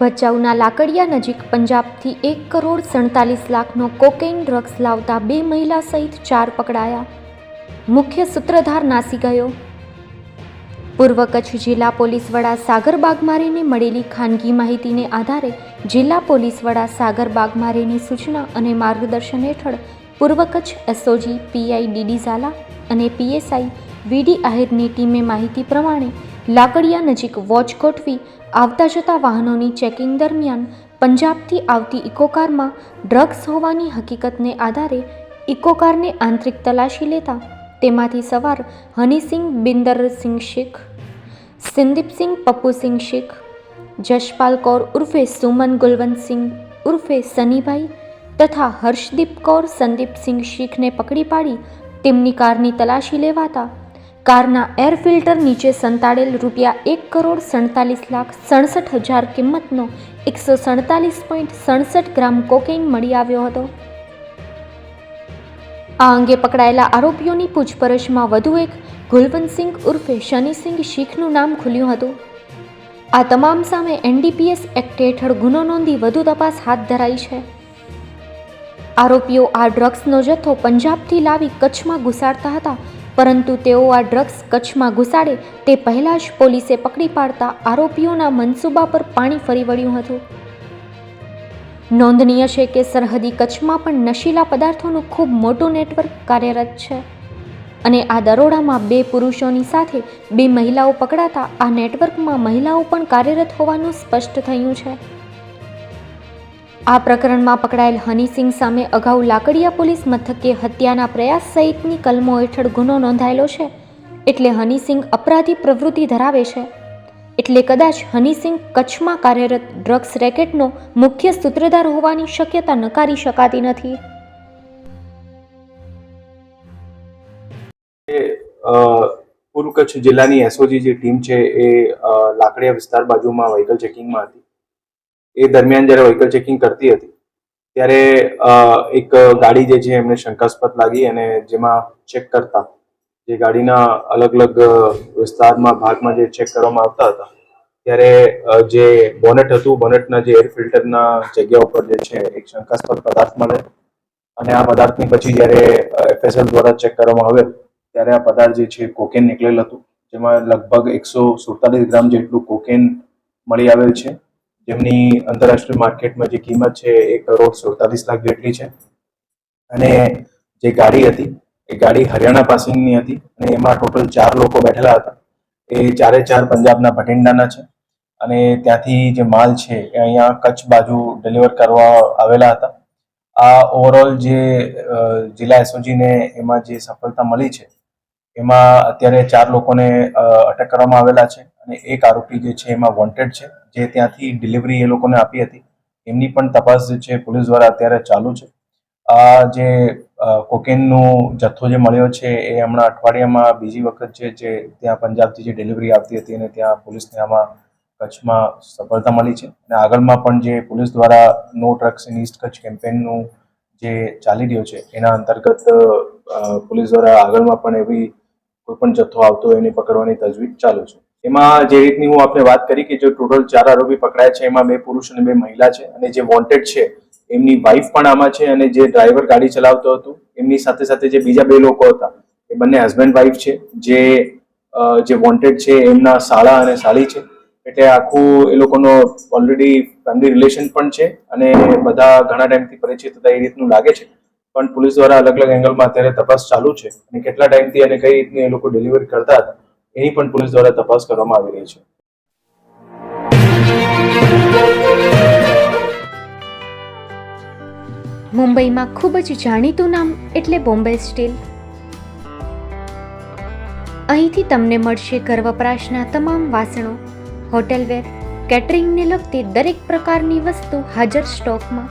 ભચાઉના લાકડિયા નજીક પંજાબથી એક કરોડ સડતાલીસ લાખનો કોકેઇન ડ્રગ્સ લાવતા બે મહિલા સહિત ચાર પકડાયા. મુખ્ય સૂત્રધાર નાસી ગયો. પૂર્વ કચ્છ જિલ્લા પોલીસ વડા સાગર બાગમારેને મળેલી ખાનગી માહિતીને આધારે જિલ્લા પોલીસ વડા સાગર બાગમારેની સૂચના અને માર્ગદર્શન હેઠળ પૂર્વ Kutch SOG, PI DD Zala અને પીએસઆઈ વીડી આહિરની ટીમે માહિતી પ્રમાણે લાકડિયા નજીક વોચ ગોઠવી આવતા જતા વાહનોની ચેકિંગ દરમિયાન પંજાબથી આવતી ઇકોકારમાં ડ્રગ્સ હોવાની હકીકતને આધારે ઇકોકારને આંતરિક તલાશી લેતા તેમાંથી સવાર હનીસિંહ બિંદરસિંહ શેખ, સિંદીપસિંહ પપ્પુસિંહ શેખ, જશપાલ કૌર ઉર્ફે સુમન ગુલવંતસિંહ ઉર્ફે સનીભાઈ તથા હર્ષદીપ કૌર, સંદીપસિંહ શીખને પકડી પાડી તેમની કારની તલાશી લેવાતા કારના એર ફિલ્ટર નીચે સંતાડેલ રૂપિયા એક કરોડ સડતાલીસ લાખ સડસઠ હજાર કિંમતનો એકસો સડતાલીસ પોઈન્ટ સડસઠ ગ્રામ કોકેઇન મળી આવ્યો હતો. આ અંગે પકડાયેલા આરોપીઓની પૂછપરછમાં વધુ એક ગુલવંતસિંહ ઉર્ફે શનિસિંહ શીખનું નામ ખુલ્યું હતું. આ તમામ સામે એનડીપીએસ એક્ટ હેઠળ ગુનો નોંધી વધુ તપાસ હાથ ધરાઈ છે. આરોપીઓ આ ડ્રગ્સનો જથ્થો પંજાબથી લાવી કચ્છમાં ઘુસાડતા હતા પરંતુ તેઓ આ ડ્રગ્સ કચ્છમાં ઘુસાડે તે પહેલાં જ પોલીસે પકડી પાડતા આરોપીઓના મનસૂબા પર પાણી ફરી વળ્યું હતું. નોંધનીય છે કે સરહદી કચ્છમાં પણ નશીલા પદાર્થોનું ખૂબ મોટું નેટવર્ક કાર્યરત છે અને આ દરોડામાં બે પુરુષોની સાથે બે મહિલાઓ પકડાતા આ નેટવર્કમાં મહિલાઓ પણ કાર્યરત હોવાનું સ્પષ્ટ થયું છે. આ પ્રકરણમાં પકડાયેલ હનીસિંહ સામે અગાઉ લાકડિયા પોલીસ મથકે હત્યાના પ્રયાસ સહિતની કલમો હેઠળ ગુનો નોંધાયેલો છે. એટલે હનીસિંહ અપરાધી પ્રવૃત્તિ ધરાવે છે. એટલે કદાચ હનીસિંહ કચ્છમાં કાર્યરત ડ્રગ્સ રેકેટનો મુખ્ય સૂત્રધાર હોવાની શક્યતા નકારી શકાતી નથી. પૂર્વ કચ્છ જિલ્લાની એસઓજી જે ટીમ છે એ લાકડિયા વિસ્તાર બાજુમાં વ્હીકલ ચેકિંગમાં હતી. એ દરમિયાન જ્યારે વ્હીકલ ચેકિંગ કરતી હતી, ત્યારે એક ગાડી જે છે એમને શંકાસ્પદ લાગી અને જેમાં ચેક કરતા, જે ગાડીના અલગ અલગ વિસ્તારમાં, ભાગમાં જે ચેક કરવામાં આવતા હતા, ત્યારે જે બોનેટ હતું બોનેટના જે એર ફિલ્ટરના જગ્યા ઉપર જે છે, એક શંકાસ્પદ પદાર્થ મળે. અને આ પદાર્થની પછી જ્યારે એફએસએલ દ્વારા ચેક કરવામાં આવે ત્યારે આ પદાર્થ જે છે કોકેન નીકળેલ હતું, જેમાં લગભગ એકસો સુડતાલીસ ગ્રામ જેટલું કોકેન મળી આવેલ છે. જેમની આંતરરાષ્ટ્રીય માર્કેટમાં જે કિંમત છે એક કરોડ સુડતાલીસ લાખ જેટલી છે. અને જે ગાડી હતી, એ ગાડી હરિયાણા પાસિંગની હતી અને એમાં ટોટલ ચાર લોકો બેઠેલા હતા. એ ચારે ચાર પંજાબના ભટિંડાના છે અને ત્યાંથી જે માલ છે એ અહીંયા કચ્છ બાજુ ડિલિવર કરવા આવેલા હતા. આ ઓવરઓલ જે જિલ્લા એસઓજીને એમાં જે સફળતા મળી છે, એમાં અત્યારે ચાર લોકોને અટક કરવામાં આવેલા છે. અને એક આરોપી જે છે એમાં વોન્ટેડ છે, જે ત્યાંથી ડિલિવરી એ લોકોને આપી હતી. એમની પણ તપાસ જે છે પોલીસ દ્વારા અત્યારે ચાલુ છે. આ જે કોકેનનો જથ્થો જે મળ્યો છે એ હમણાં અઠવાડિયામાં બીજી વખત છે જે ત્યાં પંજાબથી જે ડિલિવરી આવતી હતી અને ત્યાં પોલીસને આમાં કચ્છમાં સફળતા મળી છે. અને આગળમાં પણ જે પોલીસ દ્વારા no drugs in east Kutch કેમ્પેનનું જે ચાલી રહ્યો છે, એના અંતર્ગત પોલીસ દ્વારા આગળમાં પણ એવી કોઈ પણ જથ્થો આવતો એને પકડવાની તજવીજ ચાલુ છે. એમાં જે રીતની હું આપને વાત કરી કે જો ટોટલ ચાર આરોપી પકડાયા છે, એમાં બે પુરુષ અને બે મહિલા છે અને જે વોન્ટેડ છે, એમની વાઇફ પણ આમાં છે અને જે ડ્રાઈવર ગાડી ચલાવતો હતો, એમની સાથે સાથે જે બીજા બે લોકો હતા, એ બંને હસબન્ડ વાઇફ છે, જે જે વોન્ટેડ છે એમના સાળા અને સાળી છે, એટલે આખું એ લોકોનો ઓલરેડી ફેમિલી રિલેશન પણ છે અને બધા ઘણા ટાઈમથી પરિચિત હતા, એ રીતનું લાગે છે. પણ પોલીસ દ્વારા અલગ અલગ એંગલમાં અત્યારે તપાસ ચાલુ છે અને કેટલા ટાઈમથી અને કઈ રીતની એ લોકો ડિલિવરી કરતા હતા એની પણ પોલીસ દ્વારા તપાસ કરવામાં આવી રહી છે. મુંબઈમાં ખૂબ જ જાણીતું નામ એટલે બોમ્બે સ્ટીલ. અહીંથી તમને મળશે ઘર વપરાશના તમામ વાસણો, હોટેલવેર, કેટરિંગને લગતી દરેક પ્રકારની વસ્તુ હાજર સ્ટોકમાં.